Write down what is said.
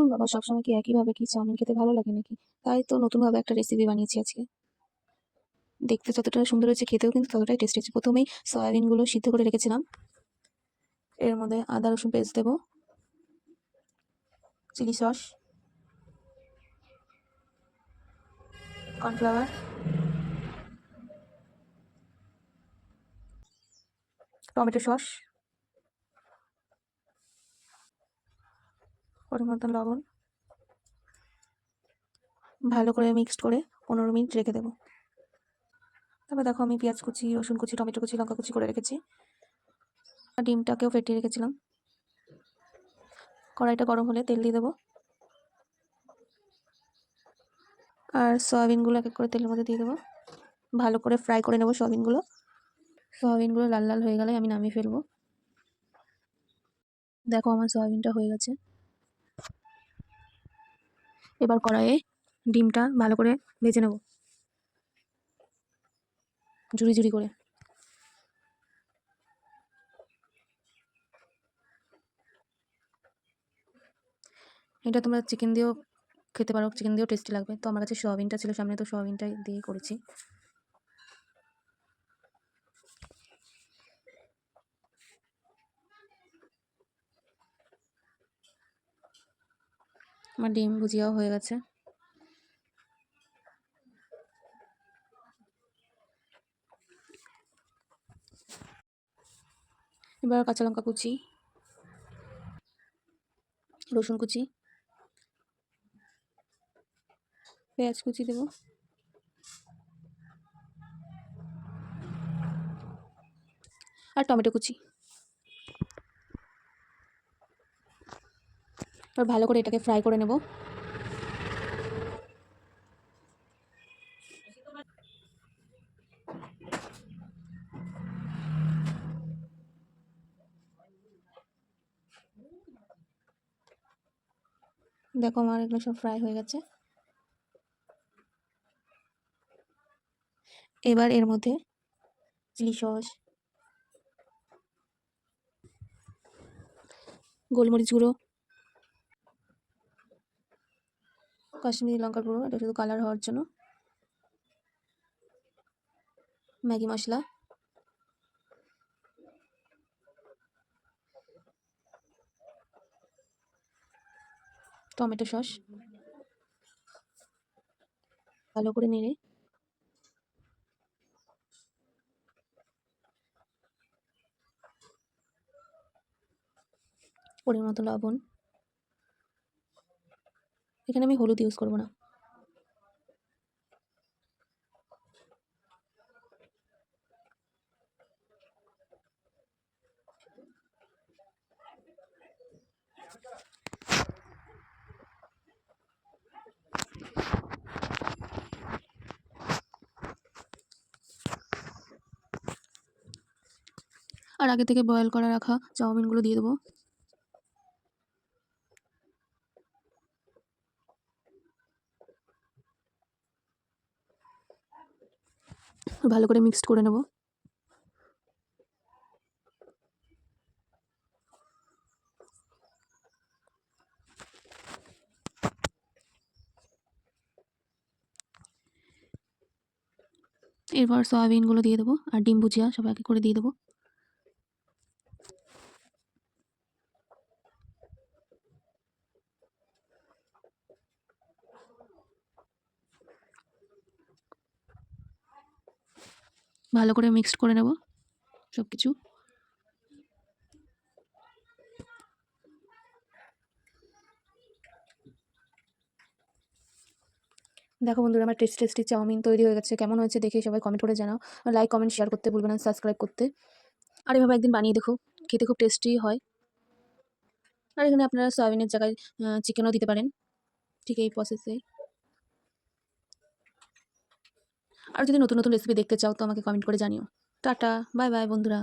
ধুর বাবা, সবসময় কি একইভাবে কি চাউমিন খেতে ভালো লাগে নাকি? তাই তো নতুনভাবে একটা রেসিপি বানিয়েছি আজকে। দেখতে যতটা সুন্দর হয়েছে খেতেও কিন্তু ততটাই টেস্ট হয়েছে। প্রথমেই সয়াবিনগুলো সিদ্ধ করে রেখেছিলাম। এর মধ্যে আদা, রসুন পেস্ট দেবো। Chilli sauce. Cornflour. Tomato sauce. পরিমতন লবণ। ভালো করে মিক্সড করে পনেরো মিনিট রেখে দেবো। তারপর দেখো আমি পেঁয়াজ কুচি, রসুন কুচি, টমেটো কুচি, লঙ্কা কুচি করে রেখেছি। ডিমটাকেও ফেটিয়ে রেখেছিলাম। কড়াইটা গরম হলে তেল দিয়ে দেবো। আর সয়াবিনগুলো এক এক করে তেলের মধ্যে দিয়ে দেবো। ভালো করে ফ্রাই করে নেব সয়াবিনগুলো। সয়াবিনগুলো লাল লাল হয়ে গেলে আমি নামিয়ে ফেলব। দেখো আমার সয়াবিনটা হয়ে গেছে। এবার কড়াইয়ে ডিমটা ভালো করে ভেজে নেব। জুড়ি জুড়ি করে। এটা তোমরা চিকেন দিয়েও খেতে পারো, চিকেন দিয়েও টেস্টি লাগবে। তো আমার কাছে সোয়াবিনটা ছিল সামনে তো সয়াবিনটাই দিয়ে করেছি। আমার ডিম ভুজিয়াও হয়ে গেছে। এবার কাঁচা লঙ্কা কুচি, রসুন কুচি, পেঁয়াজ কুচি দেবো। আর টমেটো কুচি। এবার ভালো করে এটাকে ফ্রাই করে নেব। দেখো আমার এগুলো সব ফ্রাই হয়ে গেছে। এবার এর মধ্যে চিলি সস, গোলমরিচ গুঁড়ো কাশ্মীরি লঙ্কার গুঁড়ো, এটা শুধু কালার হওয়ার জন্য। ম্যাগি মশলা। Tomato sauce. ভালো করে নেড়ে। পরিমাণ মতো লবণ। এখানে আমি হলুদ ইউজ করব না। আর আগে থেকে বয়েল করা রাখা চাউমিনগুলো দিয়ে দেবো। ভালো করে মিক্সড করে নেব। এরপর সয়াবিনগুলো দিয়ে দেবো আর ডিম ভুজিয়া সবাইকে করে দিয়ে দেবো। ভালো করে মিক্সড করে নেব সব কিছু দেখো বন্ধুরা, আমার টেস্ট টেস্টি চাউমিন তৈরি হয়ে গেছে। কেমন হয়েছে দেখে সবাই কমেন্ট করে জানাও। লাইক কমেন্ট শেয়ার করতে ভুলবে না সাবস্ক্রাইব করতে। আর এভাবে একদিন বানিয়ে দেখো, খেতে খুব টেস্টি হয়। আর এখানে আপনারা সয়াবিনের জায়গায় চিকেনও দিতে পারেন। ঠিক এই প্রসেসে আর যদি নতুন নতুন রেসিপি দেখতে চাও, তো আমাকে কমেন্ট করে জানিও। টাটা বাই বাই বন্ধুরা।